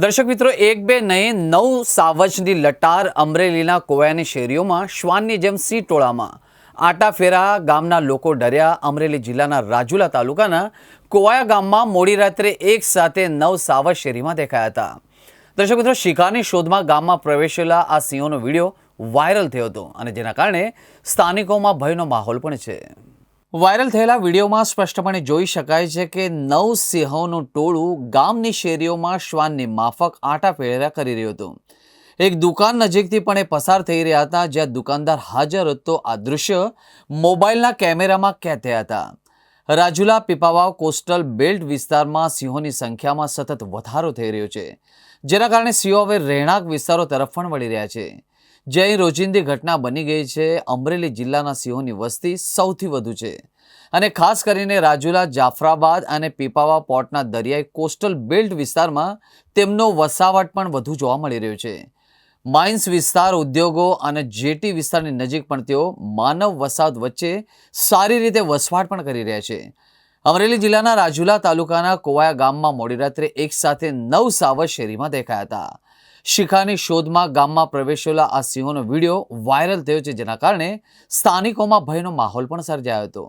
દર્શક મિત્રો, એક, બે નહીં નવ સાવજની લટાર અમરેલીના કોયાની શેરીઓમાં, શ્વાનની જેમ સિંહ ટોળામાં. આટાફેરા ગામના લોકો ડર્યા અમરેલી જિલ્લાના રાજુલા તાલુકાના કોયા ગામમાં મોડી રાત્રે એક સાથે નવ સાવજ શેરીમાં દેખાયા હતા. દર્શક મિત્રો શિકારની શોધમાં ગામમાં પ્રવેશેલા આ સિંહોનો વીડિયો વાયરલ થયો હતો અને જેના કારણે સ્થાનિકોમાં ભયનો માહોલ પણ છે. વાયરલ થયેલા વિડીયોમાં સ્પષ્ટપણે જોઈ શકાય છે કે નવ સિંહોનું ટોળું ગામની શેરીઓમાં શ્વાનની માફક આટા ફેરા કરી રહ્યું હતું. એક દુકાન નજીકથી પણ એ પસાર થઈ રહ્યા હતા, જ્યાં દુકાનદાર હાજર હતો. આ દૃશ્ય મોબાઈલના કેમેરામાં કેદ થયા હતા. રાજુલા પીપાવાવ કોસ્ટલ બેલ્ટ વિસ્તારમાં સિંહોની સંખ્યામાં સતત વધારો થઈ રહ્યો છે, જેના કારણે સિંહો હવે રહેણાંક વિસ્તારો તરફ પણ વળી રહ્યા છે. જે અહીં રોજિંદી ઘટના બની ગઈ છે, અમરેલી જિલ્લાના સિંહોની વસ્તી સૌથી વધુ છે. અને ખાસ કરીને રાજુલા, જાફરાબાદ અને પીપાવા પોર્ટના દરિયાઈ કોસ્ટલ બેલ્ટ વિસ્તારમાં તેમનો વસાવટ પણ વધુ જોવા મળી રહ્યો છે. માઇન્સ વિસ્તાર ઉદ્યોગો અને જેટી વિસ્તારની નજીક પણ તેઓ માનવ વસાહત વચ્ચે સારી રીતે વસવાટ પણ કરી રહ્યા છે. અમરેલી જિલ્લાના રાજુલા તાલુકાના કોવાયા ગામમાં મોડી રાત્રે એક સાથે નવ સાવજ શેરીમાં દેખાયા હતા. શિખાની શોધમાં ગામમાં પ્રવેશેલા આ સિંહોનો વીડિયો વાયરલ થયો છે, જેના કારણે સ્થાનિકોમાં ભયનો માહોલ પણ સર્જાયો હતો.